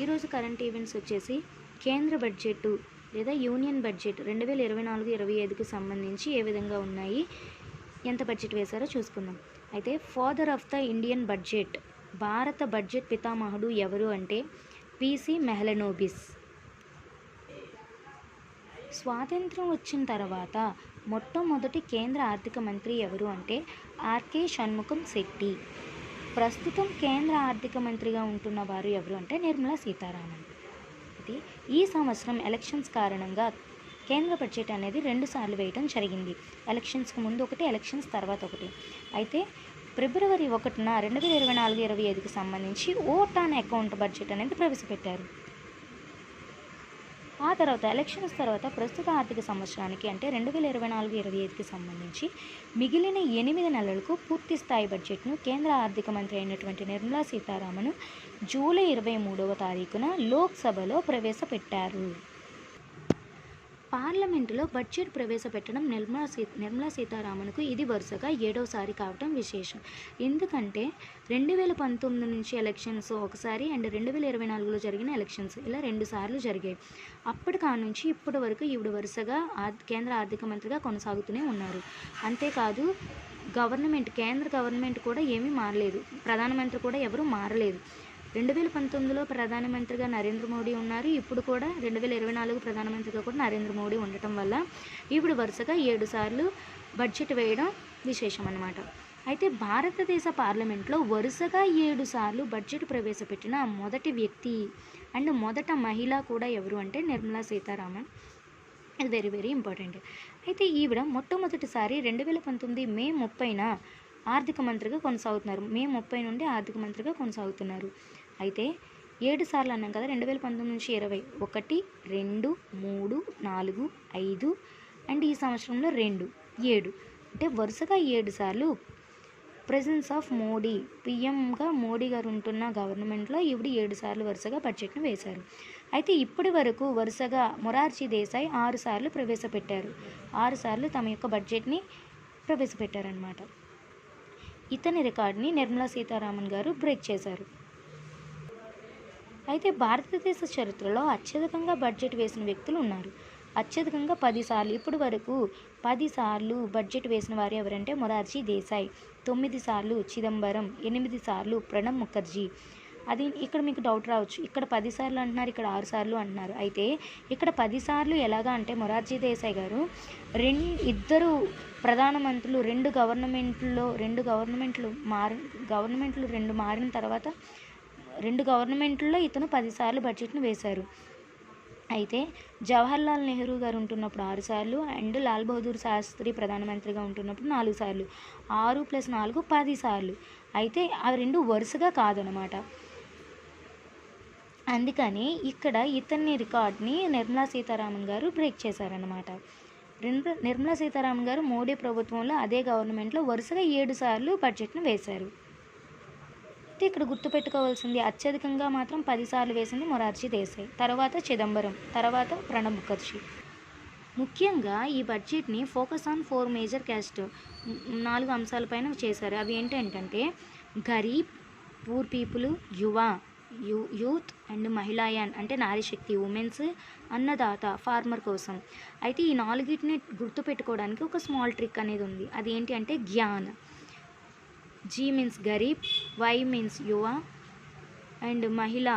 ఈరోజు current events వచ్చేసి కేంద్ర బడ్జెట్ లేదా యూనియన్ బడ్జెట్ రెండు వేల ఇరవై నాలుగు ఇరవై ఐదుకి సంబంధించి ఏ విధంగా ఉన్నాయి ఎంత బడ్జెట్ వేశారో చూసుకుందాం. అయితే father of the Indian budget భారత బడ్జెట్ పితామహుడు ఎవరు అంటే పిసి మెహలనోబిస్. స్వాతంత్రం వచ్చిన తర్వాత మొట్టమొదటి కేంద్ర ఆర్థిక మంత్రి ఎవరు అంటే ఆర్కే షణ్ముఖం శెట్టి. ప్రస్తుతం కేంద్ర ఆర్థిక మంత్రిగా ఉంటున్న వారు ఎవరు అంటే నిర్మలా సీతారామన్. ఇది ఈ సంవత్సరం ఎలక్షన్స్ కారణంగా కేంద్ర బడ్జెట్ అనేది రెండు సార్లు వేయడం జరిగింది. ఎలక్షన్స్కి ముందు ఒకటి ఎలక్షన్స్ తర్వాత ఒకటి. అయితే ఫిబ్రవరి ఒకటిన రెండు వేల ఇరవై నాలుగు ఇరవై ఐదుకి సంబంధించి ఓట్ ఆన్ అకౌంట్ బడ్జెట్ అనేది ప్రవేశపెట్టారు. ఆ తర్వాత ఎలక్షన్స్ తర్వాత ప్రస్తుత ఆర్థిక సంవత్సరానికి అంటే రెండు వేల ఇరవై నాలుగు ఇరవై ఐదుకి సంబంధించి మిగిలిన ఎనిమిది నెలలకు పూర్తి స్థాయి బడ్జెట్ను కేంద్ర ఆర్థిక మంత్రి అయినటువంటి నిర్మలా సీతారామన్ జూలై ఇరవై మూడవ తారీఖున లోక్సభలో ప్రవేశపెట్టారు. పార్లమెంటులో బడ్జెట్ ప్రవేశపెట్టడం నిర్మలా సీ నిర్మలా సీతారామన్కు ఇది వరుసగా ఏడవసారి కావటం విశేషం. ఎందుకంటే రెండు వేల పంతొమ్మిది నుంచి ఎలక్షన్స్ ఒకసారి అండ్ రెండు వేల ఇరవై నాలుగులో జరిగిన ఎలక్షన్స్ ఇలా రెండు సార్లు జరిగాయి. అప్పటికాడ నుంచి ఇప్పటి వరకు ఈవిడ వరుసగా కేంద్ర ఆర్థిక మంత్రిగా కొనసాగుతూనే ఉన్నారు. అంతేకాదు గవర్నమెంట్ కేంద్ర గవర్నమెంట్ కూడా ఏమీ మారలేదు. ప్రధానమంత్రి కూడా ఎవరూ మారలేదు. రెండు వేల పంతొమ్మిదిలో ప్రధానమంత్రిగా నరేంద్ర మోడీ ఉన్నారు. ఇప్పుడు కూడా రెండు వేల ఇరవై నాలుగు ప్రధానమంత్రిగా కూడా నరేంద్ర మోడీ ఉండటం వల్ల ఇప్పుడు వరుసగా ఏడు సార్లు బడ్జెట్ వేయడం విశేషం అన్నమాట అయితే భారతదేశ పార్లమెంట్లో వరుసగా ఏడు సార్లు బడ్జెట్ ప్రవేశపెట్టిన మొదటి వ్యక్తి అండ్ మొదట మహిళ కూడా ఎవరు అంటే నిర్మలా సీతారామన్. ఇది వెరీ వెరీ ఇంపార్టెంట్. అయితే ఈవిడ మొట్టమొదటిసారి రెండు వేల పంతొమ్మిది మే ముప్పైన ఆర్థిక మంత్రిగా కొనసాగుతున్నారు. మే ముప్పై నుండి ఆర్థిక మంత్రిగా కొనసాగుతున్నారు. అయితే ఏడు సార్లు అన్నాం కదా రెండు వేల పంతొమ్మిది నుంచి ఇరవై. ఒకటి రెండు మూడు నాలుగు ఐదు అండ్ ఈ సంవత్సరంలో రెండు ఏడు. అంటే వరుసగా ఏడు సార్లు. ప్రెజెన్స్ ఆఫ్ మోడీ పిఎంగా మోడీ గారు ఉంటున్న గవర్నమెంట్లో ఈవిడ ఏడు సార్లు వరుసగా బడ్జెట్ను వేశారు. అయితే ఇప్పటి వరకు వరుసగా మొరార్జీ దేశాయ్ ఆరు సార్లు ప్రవేశపెట్టారు. ఆరు సార్లు తమ యొక్క బడ్జెట్ని ప్రవేశపెట్టారనమాట ఇతని రికార్డ్ని నిర్మలా సీతారామన్ గారు బ్రేక్ చేశారు. అయితే భారతదేశ చరిత్రలో అత్యధికంగా బడ్జెట్ వేసిన వ్యక్తులు ఉన్నారు. అత్యధికంగా పదిసార్లు ఇప్పటి వరకు పదిసార్లు బడ్జెట్ వేసిన వారు ఎవరంటే మొరార్జీ దేశాయ్ తొమ్మిది సార్లు చిదంబరం ఎనిమిది సార్లు ప్రణబ్ ముఖర్జీ. అది ఇక్కడ మీకు డౌట్ రావచ్చు. ఇక్కడ పది సార్లు అంటున్నారు ఇక్కడ ఆరు సార్లు అంటున్నారు. అయితే ఇక్కడ పది సార్లు ఎలాగా అంటే మొరార్జీ దేశాయ్ గారు రెండు ఇద్దరు ప్రధానమంత్రులు రెండు గవర్నమెంట్లో రెండు గవర్నమెంట్లు మారి గవర్నమెంట్లు రెండు మారిన తర్వాత రెండు గవర్నమెంట్లో ఇతను పదిసార్లు బడ్జెట్ను వేశారు. అయితే జవహర్లాల్ నెహ్రూ గారు ఉంటున్నప్పుడు ఆరు సార్లు అండ్ లాల్ బహదూర్ శాస్త్రి ప్రధానమంత్రిగా ఉంటున్నప్పుడు నాలుగు సార్లు ఆరు ప్లస్ నాలుగు పది సార్లు అయితే అవి రెండు వరుసగా కాదనమాట అందుకని ఇక్కడ ఇతన్ని రికార్డ్ని నిర్మలా సీతారామన్ గారు బ్రేక్ చేశారనమాట నిర్మలా సీతారామన్ గారు మోడీ ప్రభుత్వంలో అదే గవర్నమెంట్లో వరుసగా ఏడు సార్లు బడ్జెట్ను వేశారు. అయితే ఇక్కడ గుర్తుపెట్టుకోవాల్సింది అత్యధికంగా మాత్రం పదిసార్లు వేసింది మొరార్జీ దేశాయ్. తర్వాత చిదంబరం తర్వాత ప్రణబ్ ముఖర్జీ. ముఖ్యంగా ఈ బడ్జెట్ని focus on four major caste నాలుగు అంశాలపైన చేశారు. అవి ఏంటంటే గరీబ్ పూర్ పీపుల్ యువ యూ యూత్ అండ్ మహిళాయాన్ అంటే నారీ శక్తి ఉమెన్స్ అన్నదాత ఫార్మర్ కోసం. అయితే ఈ నాలుగిటిని గుర్తుపెట్టుకోవడానికి ఒక స్మాల్ ట్రిక్ అనేది ఉంది. అది ఏంటి అంటే Gyan. G means Garib Y means యువ అండ్ మహిళ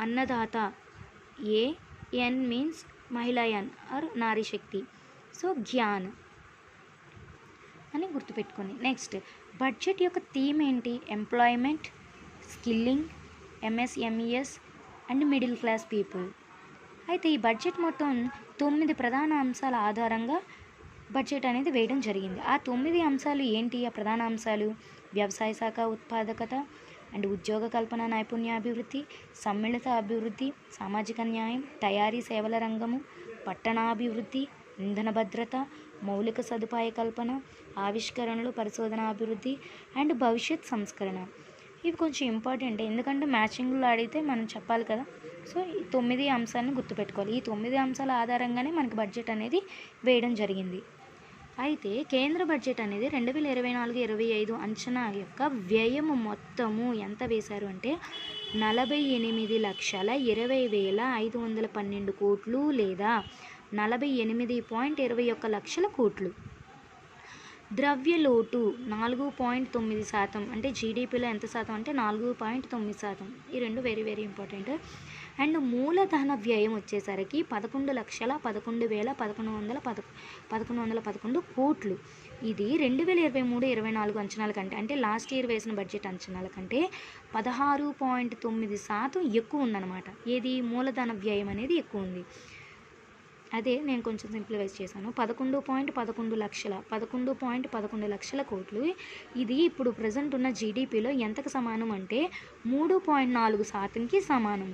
అన్నదాత ఏ ఎన్ means మహిళాయన్ are Nari Shakti so Gyan అని గుర్తుపెట్టుకోండి నెక్స్ట్ బడ్జెట్ యొక్క థీమ్ ఏంటి employment skilling MSMEs and middle class people అయితే ఈ బడ్జెట్ మొత్తం తొమ్మిది ప్రధాన అంశాల ఆధారంగా బడ్జెట్ అనేది వేయడం జరిగింది. ఆ తొమ్మిది అంశాలు ఏంటి? ఆ ప్రధాన అంశాలు వ్యవసాయ శాఖ ఉత్పాదకత అండ్ ఉద్యోగ కల్పన నైపుణ్యాభివృద్ధి సమ్మిళిత అభివృద్ధి సామాజిక న్యాయం తయారీ సేవల రంగము పట్టణాభివృద్ధి ఇంధన భద్రత మౌలిక సదుపాయ కల్పన ఆవిష్కరణలు పరిశోధన అభివృద్ధి అండ్ భవిష్యత్ సంస్కరణ. ఇవి కొంచెం ఇంపార్టెంట్. ఎందుకంటే మ్యాచింగ్లో అడిగితే మనం చెప్పాలి కదా. సో ఈ తొమ్మిది అంశాలను గుర్తుపెట్టుకోవాలి. ఈ తొమ్మిది అంశాల ఆధారంగానే మనకి బడ్జెట్ అనేది వేయడం జరిగింది. అయితే కేంద్ర బడ్జెట్ అనేది రెండు వేల ఇరవై నాలుగు ఇరవై ఐదు అంచనా యొక్క వ్యయం మొత్తము ఎంత వేశారు అంటే నలభై ఎనిమిది లక్షల ఇరవై వేల ఐదు వందల పన్నెండు కోట్లు లేదా నలభై ఎనిమిది పాయింట్ ఇరవై ఒక్క లక్షల కోట్లు. ద్రవ్య లోటు నాలుగు పాయింట్ తొమ్మిది శాతం. అంటే జీడిపిలో ఎంత శాతం? అంటే నాలుగు పాయింట్ తొమ్మిది శాతం. ఈ రెండు వెరీ వెరీ ఇంపార్టెంట్ అండ్ మూలధన వ్యయం వచ్చేసరికి పదకొండు లక్షల పదకొండు వేల పదకొండు వందల పద పదకొండు వందల పదకొండు కోట్లు. ఇది రెండు వేల ఇరవై మూడు ఇరవై నాలుగు అంచనాల కంటే అంటే లాస్ట్ ఇయర్ వేసిన బడ్జెట్ అంచనాల కంటే పదహారు పాయింట్ తొమ్మిది శాతం ఎక్కువ ఉందన్నమాట. ఏది? మూలధన వ్యయం అనేది ఎక్కువ ఉంది. అదే నేను కొంచెం సింప్లిఫైజ్ చేశాను. పదకొండు పాయింట్ పదకొండు లక్షల పదకొండు పాయింట్ పదకొండు లక్షల కోట్లు. ఇది ఇప్పుడు ప్రజెంట్ ఉన్న జీడిపిలో ఎంతకు సమానం అంటే మూడు పాయింట్ నాలుగు శాతంకి సమానం.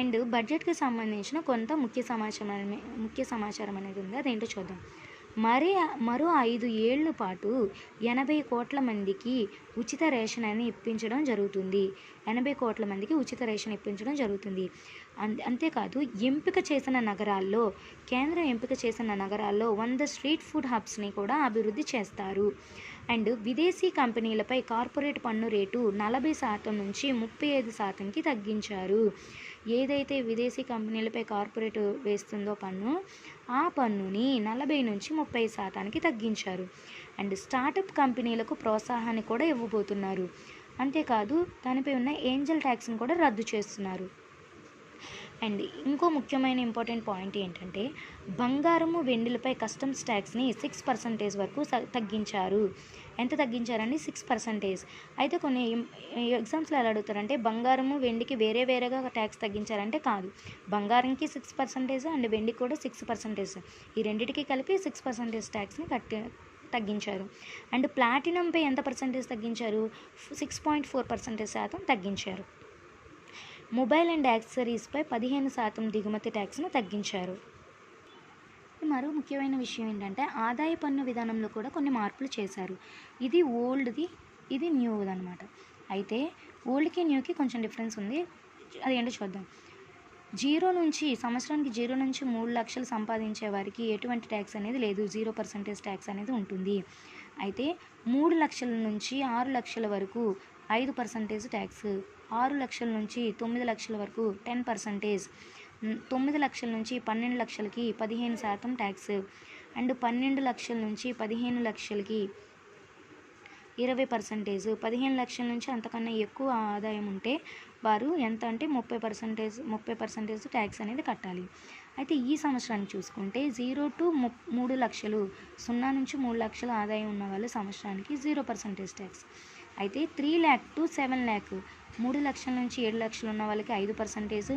అండ్ బడ్జెట్కి సంబంధించిన కొంత ముఖ్య సమాచారం ముఖ్య సమాచారం అనేది ఉంది. అదేంటో చూద్దాం. మరి మరో ఐదు ఏళ్ళ పాటు ఎనభై కోట్ల మందికి ఉచిత రేషన్ అని ఇప్పించడం జరుగుతుంది. ఎనభై కోట్ల మందికి ఉచిత రేషన్ ఇప్పించడం జరుగుతుంది. అంతే అంతేకాదు ఎంపిక చేసిన నగరాల్లో కేంద్రం ఎంపిక చేసిన నగరాల్లో వంద స్ట్రీట్ ఫుడ్ హబ్స్ని కూడా అభివృద్ధి చేస్తారు. అండ్ విదేశీ కంపెనీలపై కార్పొరేట్ పన్ను రేటు నలభై శాతం నుంచి ముప్పై ఐదు శాతంకి తగ్గించారు. ఏదైతే విదేశీ కంపెనీలపై కార్పొరేట్ వేస్తుందో పన్ను ఆ పన్నుని నలభై నుంచి ముప్పై శాతానికి తగ్గించారు. అండ్ స్టార్టప్ కంపెనీలకు ప్రోత్సాహాన్ని కూడా ఇవ్వబోతున్నారు. అంతేకాదు దానిపై ఉన్న ఏంజల్ ట్యాక్స్ని కూడా రద్దు చేస్తున్నారు. అండ్. ఇంకో ముఖ్యమైన ఇంపార్టెంట్ పాయింట్ ఏంటంటే బంగారము వెండిలపై కస్టమ్స్ ట్యాక్స్ని సిక్స్ పర్సంటేజ్ వరకు తగ్గించారు. ఎంత తగ్గించారండి? Six percentage. అయితే కొన్ని ఎగ్జామ్స్లో ఎలా అడుగుతారంటే బంగారము వెండికి వేరే వేరేగా ట్యాక్స్ తగ్గించారంటే కాదు. బంగారంకి సిక్స్ పర్సంటేజ్ అండ్ వెండికి కూడా సిక్స్ పర్సంటేజ్. ఈ రెండింటికి కలిపి సిక్స్ పర్సంటేజ్ ట్యాక్స్ని కట్టి తగ్గించారు. అండ్ ప్లాటినంపై ఎంత పర్సంటేజ్ తగ్గించారు? సిక్స్ పాయింట్ ఫోర్ పర్సంటేజ్ శాతం తగ్గించారు. మొబైల్ అండ్ యాక్సెసరీస్పై పదిహేను శాతం దిగుమతి ట్యాక్స్ను తగ్గించారు. మరో ముఖ్యమైన విషయం ఏంటంటే ఆదాయ పన్ను విధానంలో కూడా కొన్ని మార్పులు చేశారు. ఇది ఓల్డ్ది ఇది న్యూది అనమాట అయితే ఓల్డ్కి న్యూకి కొంచెం డిఫరెన్స్ ఉంది. అదేంటో చూద్దాం. జీరో నుంచి సంవత్సరానికి జీరో నుంచి మూడు లక్షలు సంపాదించే వారికి ఎటువంటి ట్యాక్స్ అనేది లేదు. జీరో పర్సెంటేజ్ ట్యాక్స్ అనేది ఉంటుంది. అయితే మూడు లక్షల నుంచి ఆరు లక్షల వరకు ఐదు పర్సెంటేజ్ ట్యాక్స్ ఆరు లక్షల నుంచి తొమ్మిది లక్షల వరకు టెన్ పర్సెంటేజ్ తొమ్మిది లక్షల నుంచి పన్నెండు లక్షలకి పదిహేను శాతం ట్యాక్స్ అండ్ పన్నెండు లక్షల నుంచి పదిహేను లక్షలకి ఇరవై పర్సెంటేజ్. పదిహేను లక్షల నుంచి అంతకన్నా ఎక్కువ ఆదాయం ఉంటే వారు ఎంత అంటే ముప్పై పర్సెంటేజ్ ముప్పై పర్సెంటేజ్ ట్యాక్స్ అనేది కట్టాలి. అయితే ఈ సంవత్సరాన్ని చూసుకుంటే జీరో టు మూడు లక్షలు సున్నా నుంచి మూడు లక్షల ఆదాయం ఉన్న వాళ్ళు సంవత్సరానికి జీరో పర్సెంటేజ్ ట్యాక్స్. అయితే three lakh to seven lakh మూడు లక్షల నుంచి ఏడు లక్షలు ఉన్న వాళ్ళకి ఐదు పర్సెంటేజ్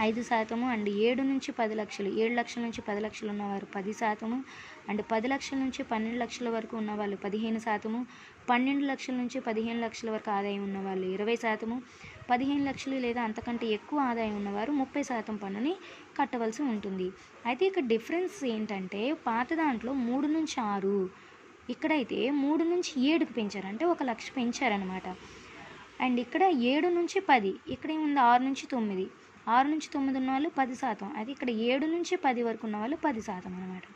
ఐదు శాతము అండ్ ఏడు నుంచి పది లక్షలు ఏడు లక్షల నుంచి పది లక్షలు ఉన్నవారు పది శాతము అండ్ పది లక్షల నుంచి పన్నెండు లక్షల వరకు ఉన్న వాళ్ళు పదిహేను శాతము పన్నెండు లక్షల నుంచి పదిహేను లక్షల వరకు ఆదాయం ఉన్నవాళ్ళు ఇరవై శాతము పదిహేను లక్షలు లేదా అంతకంటే ఎక్కువ ఆదాయం ఉన్నవారు ముప్పై శాతం పన్నుని కట్టవలసి ఉంటుంది. అయితే ఇక్కడ డిఫరెన్స్ ఏంటంటే పాత దాంట్లో మూడు నుంచి ఆరు ఇక్కడైతే మూడు నుంచి ఏడుకి పెంచారు. అంటే ఒక లక్ష పెంచారనమాట అండ్ ఇక్కడ ఏడు నుంచి పది ఇక్కడ ఏముంది? ఆరు నుంచి తొమ్మిది. ఆరు నుంచి తొమ్మిది ఉన్న వాళ్ళు పది శాతం. అది ఇక్కడ ఏడు నుంచి పది వరకు ఉన్న వాళ్ళు పది శాతం అనమాట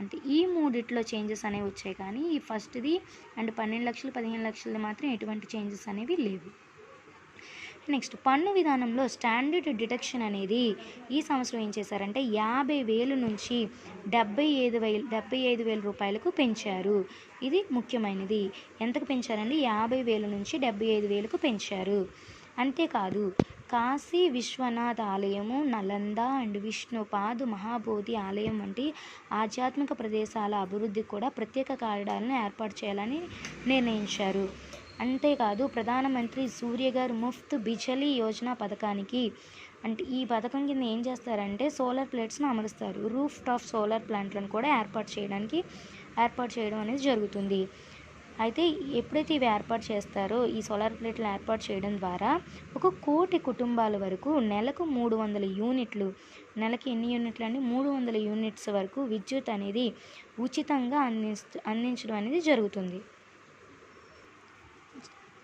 అంటే ఈ మూడిట్లో చేంజెస్ అనేవి వచ్చాయి కానీ ఈ ఫస్ట్ది అండ్ పన్నెండు లక్షలు పదిహేను లక్షలది మాత్రం ఎటువంటి చేంజెస్ అనేవి లేవు. నెక్స్ట్ పన్ను విధానంలో స్టాండర్డ్ డిడక్షన్ అనేది ఈ సంవత్సరం ఏం చేశారంటే యాభై వేలు నుంచి డెబ్బై ఐదు వేలు డెబ్బై ఐదు వేల రూపాయలకు పెంచారు. ఇది ముఖ్యమైనది. ఎంతకు పెంచారండి? యాభై వేల నుంచి డెబ్బై ఐదు వేలకు పెంచారు. అంతేకాదు కాశీ విశ్వనాథ్ ఆలయము నలంద అండ్ విష్ణుపాద్ మహాబోధి ఆలయం వంటి ఆధ్యాత్మిక ప్రదేశాల అభివృద్ధికి కూడా ప్రత్యేక కార్యాలను ఏర్పాటు చేయాలని నిర్ణయించారు. అంతేకాదు ప్రధానమంత్రి సూర్య గారు ముఫ్త్ బిజలీ యోజన పథకానికి అంటే ఈ పథకం కింద ఏం చేస్తారంటే సోలార్ ప్లేట్స్ను అమరుస్తారు రూఫ్ టాప్ సోలార్ ప్లాంట్లను కూడా ఏర్పాటు చేయడానికి ఏర్పాటు చేయడం అనేది జరుగుతుంది. అయితే ఎప్పుడైతే ఇవి ఏర్పాటు చేస్తారో ఈ సోలార్ ప్లేట్లు ఏర్పాటు చేయడం ద్వారా ఒక కోటి కుటుంబాల వరకు నెలకు మూడు వందల యూనిట్లు నెలకి ఎన్ని యూనిట్లు అండి? మూడు వందల యూనిట్స్ వరకు విద్యుత్ అనేది ఉచితంగా అందించ అందించడం అనేది జరుగుతుంది.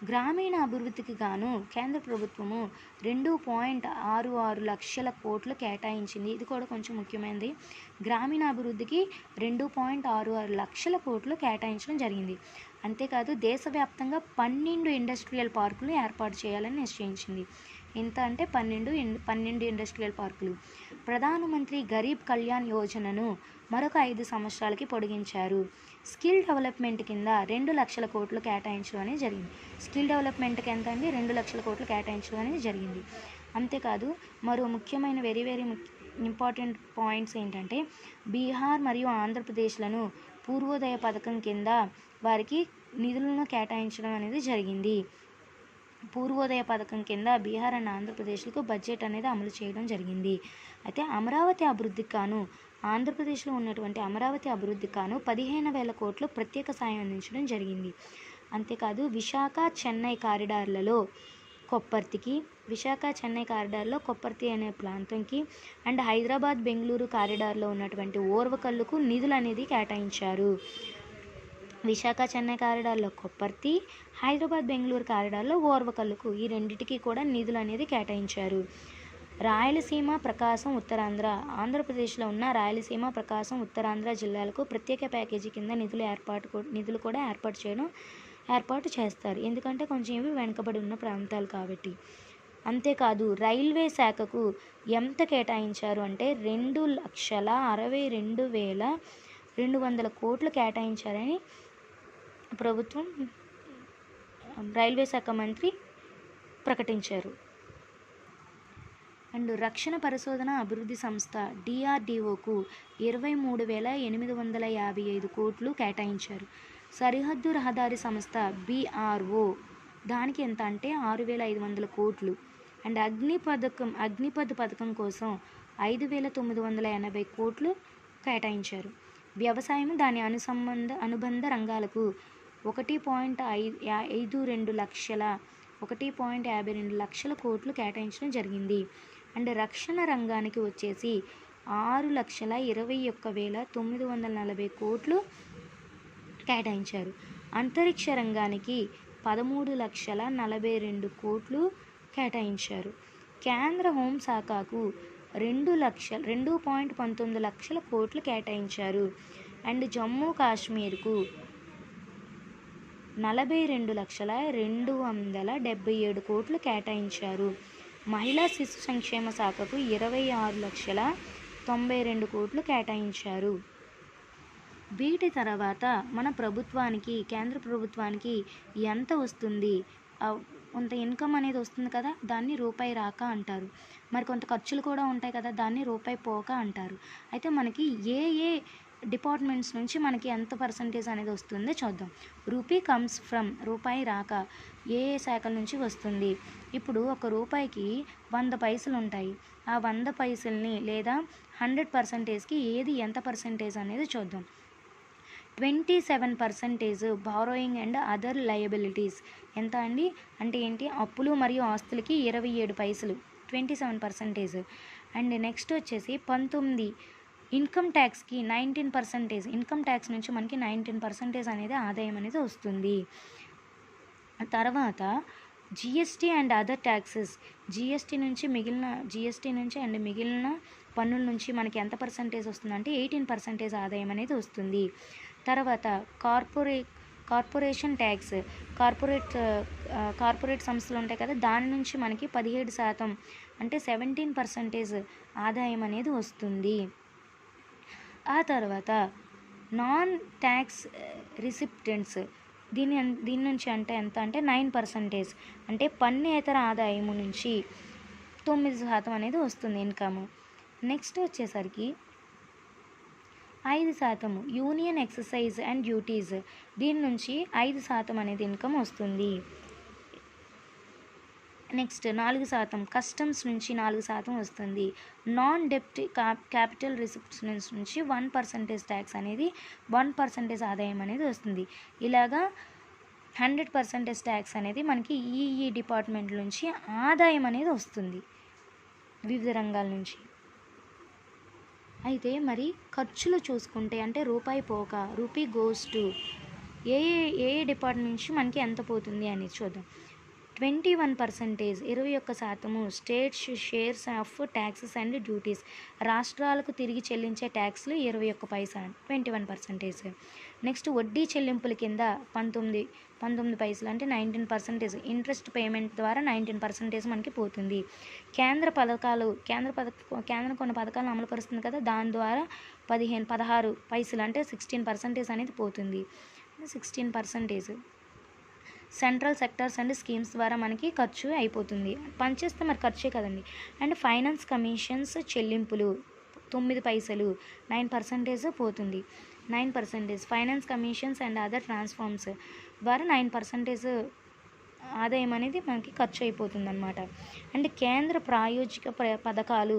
గ్రామీణ అభివృద్ధికి గాను కేంద్ర ప్రభుత్వము రెండు పాయింట్ ఆరు ఆరు లక్షల కోట్లు కేటాయించింది. ఇది కూడా కొంచెం ముఖ్యమైనది. గ్రామీణ అభివృద్ధికి రెండు పాయింట్ ఆరు ఆరు లక్షల కోట్లు కేటాయించడం జరిగింది. అంతేకాదు దేశవ్యాప్తంగా పన్నెండు ఇండస్ట్రియల్ పార్కులు ఏర్పాటు చేయాలని నిశ్చయించింది. ఎంత అంటే పన్నెండు పన్నెండు ఇండస్ట్రియల్ పార్కులు. ప్రధానమంత్రి గరీబ్ కళ్యాణ్ యోజనను మరొక ఐదు సంవత్సరాలకి పొడిగించారు. స్కిల్ డెవలప్మెంట్ కింద రెండు లక్షల కోట్లు కేటాయించడం అనేది జరిగింది. స్కిల్ డెవలప్మెంట్కి ఎంత అండి రెండు లక్షల కోట్లు కేటాయించడం అనేది జరిగింది. అంతేకాదు మరో ముఖ్యమైన వెరీ వెరీ ఇంపార్టెంట్ పాయింట్స్ ఏంటంటే బీహార్ మరియు ఆంధ్రప్రదేశ్లను పూర్వోదయ పథకం కింద వారికి నిధులను కేటాయించడం అనేది జరిగింది. పూర్వోదయ పథకం కింద బీహార్ అండ్ ఆంధ్రప్రదేశ్లకు బడ్జెట్ అనేది అమలు చేయడం జరిగింది. అయితే అమరావతి అభివృద్ధికి గాను ఆంధ్రప్రదేశ్లో ఉన్నటువంటి అమరావతి అభివృద్ధి కాను పదిహేను వేల కోట్లు ప్రత్యేక సాయం అందించడం జరిగింది. అంతేకాదు విశాఖ చెన్నై కారిడార్లలో కొప్పర్తికి విశాఖ చెన్నై కారిడార్లో కొప్పర్తి అనే ప్రాంతంకి అండ్ హైదరాబాద్ బెంగళూరు కారిడార్లో ఉన్నటువంటి ఓర్వకల్లుకు నిధులు అనేది కేటాయించారు. విశాఖ చెన్నై కారిడార్లో కొప్పర్తి హైదరాబాద్ బెంగళూరు కారిడార్లో ఓర్వకల్లుకు ఈ రెండిటికి కూడా నిధులు అనేది కేటాయించారు. రాయలసీమ ప్రకాశం ఉత్తరాంధ్ర. ఆంధ్రప్రదేశ్లో ఉన్న రాయలసీమ ప్రకాశం ఉత్తరాంధ్ర జిల్లాలకు ప్రత్యేక ప్యాకేజీ కింద నిధులు ఏర్పాటు నిధులు కూడా ఏర్పాటు చేయడం ఏర్పాటు చేస్తారు. ఎందుకంటే కొంచెం ఇవి వెనుకబడి ఉన్న ప్రాంతాలు కాబట్టి. అంతేకాదు రైల్వే శాఖకు ఎంత కేటాయించారు అంటే రెండు లక్షల అరవై రెండు వేల రెండు వందల కోట్లు కేటాయించారని ప్రభుత్వం రైల్వే శాఖ మంత్రి ప్రకటించారు. అండ్ రక్షణ పరిశోధన అభివృద్ధి సంస్థ డిఆర్డిఓకు ఇరవై మూడు వేల ఎనిమిది వందల యాభై ఐదు కోట్లు కేటాయించారు. సరిహద్దు రహదారి సంస్థ బీఆర్ఓ దానికి ఎంత అంటే ఆరు వేల ఐదు వందల కోట్లు. అండ్ అగ్ని పథకం అగ్నిపథ్ పథకం కోసం ఐదు వేల తొమ్మిది వందల ఎనభై కోట్లు కేటాయించారు. వ్యవసాయం దాని అనుసంబంధ అనుబంధ రంగాలకు ఒకటి పాయింట్ ఐదు ఐదు రెండు లక్షల ఒకటి పాయింట్ యాభై రెండు లక్షల కోట్లు కేటాయించడం జరిగింది. అండ్ రక్షణ రంగానికి వచ్చేసి ఆరు లక్షల ఇరవై ఒక్క వేల తొమ్మిది వందల నలభై కోట్లు కేటాయించారు. అంతరిక్ష రంగానికి పదమూడు లక్షల నలభై రెండు కోట్లు కేటాయించారు. కేంద్ర హోంశాఖకు రెండు లక్షల రెండు పాయింట్ పంతొమ్మిది లక్షల కోట్లు కేటాయించారు. అండ్ జమ్మూ కాశ్మీర్కు నలభై రెండు లక్షల రెండు వందల డెబ్బై ఏడు కోట్లు కేటాయించారు. మహిళా శిశు సంక్షేమ శాఖకు ఇరవై ఆరు లక్షల తొంభై రెండు కోట్లు కేటాయించారు. వీటి తర్వాత మన ప్రభుత్వానికి కేంద్ర ప్రభుత్వానికి ఎంత వస్తుంది? కొంత ఇన్కమ్ అనేది వస్తుంది కదా దాన్ని రూపాయి రాక అంటారు. మరి కొంత ఖర్చులు కూడా ఉంటాయి కదా దాన్ని రూపాయి పోక అంటారు. అయితే మనకి ఏ ఏ డిపార్ట్మెంట్స్ నుంచి మనకి ఎంత పర్సంటేజ్ అనేది వస్తుందో చూద్దాం. రూపీ కమ్స్ ఫ్రమ్ రూపాయి రాక ఏ ఏ శాఖల నుంచి వస్తుంది? ఇప్పుడు ఒక రూపాయికి వంద పైసలు ఉంటాయి ఆ వంద పైసల్ని లేదా హండ్రెడ్ పర్సంటేజ్కి ఏది ఎంత పర్సంటేజ్ అనేది చూద్దాం. Twenty seven percentage borrowing and other liabilities. ఎంత అండి? అంటే ఏంటి? అప్పులు మరియు ఆస్తులకి ఇరవై ఏడు పైసలు. Twenty seven percentage. And next వచ్చేసి పంతొమ్మిది. ఇన్కమ్ ట్యాక్స్కి నైన్టీన్ పర్సంటేజ్. ఇన్కమ్ ట్యాక్స్ నుంచి మనకి నైన్టీన్ పర్సంటేజ్ అనేది ఆదాయం అనేది వస్తుంది. తర్వాత GST and other taxes GST నుంచి మిగిలిన జిఎస్టీ నుంచి అండ్ మిగిలిన పన్నుల నుంచి మనకి ఎంత పర్సంటేజ్ వస్తుందంటే ఎయిటీన్ పర్సంటేజ్ ఆదాయం అనేది వస్తుంది. తర్వాత కార్పొరే కార్పొరేషన్ ట్యాక్స్ కార్పొరేట్ కార్పొరేట్ సంస్థలు ఉంటాయి కదా దాని నుంచి మనకి పదిహేడు శాతం అంటే సెవెంటీన్ పర్సంటేజ్ ఆదాయం అనేది వస్తుంది. ఆ తర్వాత నాన్ ట్యాక్స్ రిసిప్టెంట్స్ దీని దీని నుంచి అంటే ఎంత? అంటే నైన్ పర్సంటేజ్. అంటే పన్నేతర ఆదాయము నుంచి తొమ్మిది శాతం అనేది వస్తుంది ఇన్కమ్. నెక్స్ట్ వచ్చేసరికి ఐదు శాతం యూనియన్ ఎక్సర్సైజ్ అండ్ డ్యూటీస్. దీని నుంచి ఐదు శాతం అనేది ఇన్కమ్ వస్తుంది. నెక్స్ట్ నాలుగు శాతం కస్టమ్స్ నుంచి నాలుగు శాతం వస్తుంది. నాన్ డెప్ట్ క్యాపిటల్ రిసిప్ట్స్ నుంచి వన్ పర్సంటేజ్ ట్యాక్స్ అనేది వన్ పర్సంటేజ్ ఆదాయం అనేది వస్తుంది. ఇలాగా హండ్రెడ్ పర్సంటేజ్ ట్యాక్స్ అనేది మనకి ఈఈ డిపార్ట్మెంట్ నుంచి ఆదాయం అనేది వస్తుంది. వివిధ రంగాల నుంచి. అయితే మరి ఖర్చులు చూసుకుంటే అంటే రూపాయి పోక rupee goes to a a department నుంచి మనకి ఎంత పోతుంది అనేది చూద్దాం. ట్వంటీ వన్ పర్సెంటేజ్ ఇరవై ఒక్క శాతము states shares of taxes and duties. రాష్ట్రాలకు తిరిగి చెల్లించే ట్యాక్స్లు ఇరవై ఒక్క పైసా ట్వంటీ వన్ పర్సెంటేజ్. నెక్స్ట్ వడ్డీ చెల్లింపుల కింద పంతొమ్మిది పంతొమ్మిది పైసలు అంటే నైన్టీన్ పర్సెంటేజ్. ఇంట్రెస్ట్ పేమెంట్ ద్వారా నైన్టీన్ పర్సెంటేజ్ మనకి పోతుంది. కేంద్ర పథకాలు కేంద్ర పథక కేంద్రం కొన్ని పథకాలను అమలు పరుస్తుంది కదా దాని ద్వారా పదిహేను పదహారు పైసలు అంటే సిక్స్టీన్ పర్సెంటేజ్ అనేది పోతుంది. Sixteen percentage. Central sectors and schemes ద్వారా మనకి ఖర్చు అయిపోతుంది. పనిచేస్తే మరి ఖర్చే కదండి. అండ్ ఫైనాన్స్ కమిషన్స్ చెల్లింపులు తొమ్మిది పైసలు నైన్ పర్సెంటేజ్ పోతుంది. Nine percentage. Finance commissions and other transforms ద్వారా నైన్ పర్సెంటేజ్ ఆదాయం అనేది మనకి ఖర్చు అయిపోతుంది అనమాట అండ్ కేంద్ర ప్రాయోజిక ప్ర పథకాలు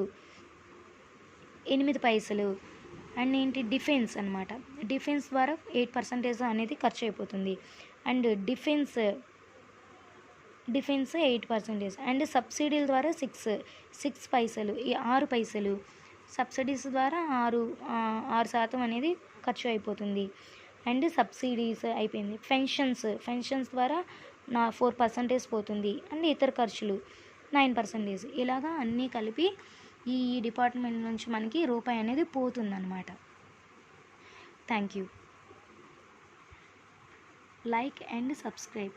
ఎనిమిది పైసలు. అండ్ ఏంటి? డిఫెన్స్ అనమాట డిఫెన్స్ ద్వారా ఎయిట్ పర్సెంటేజ్ అనేది ఖర్చు అయిపోతుంది. And defence defence eight percentage. And సబ్సిడీల ద్వారా సిక్స్ సిక్స్ పైసలు ఈ ఆరు పైసలు. సబ్సిడీస్ ద్వారా ఆరు ఆరు శాతం అనేది ఖర్చు అయిపోతుంది. అండ్ సబ్సిడీస్ అయిపోయింది. పెన్షన్స్ పెన్షన్స్ ద్వారా నా ఫోర్ పర్సెంటేజ్ పోతుంది. అండ్ ఇతర ఖర్చులు నైన్ పర్సెంటేజ్. ఇలాగా అన్నీ కలిపి ఈ డిపార్ట్మెంట్ నుంచి మనకి రూపాయి అనేది పోతుందన్నమాట. Thank you. Like and subscribe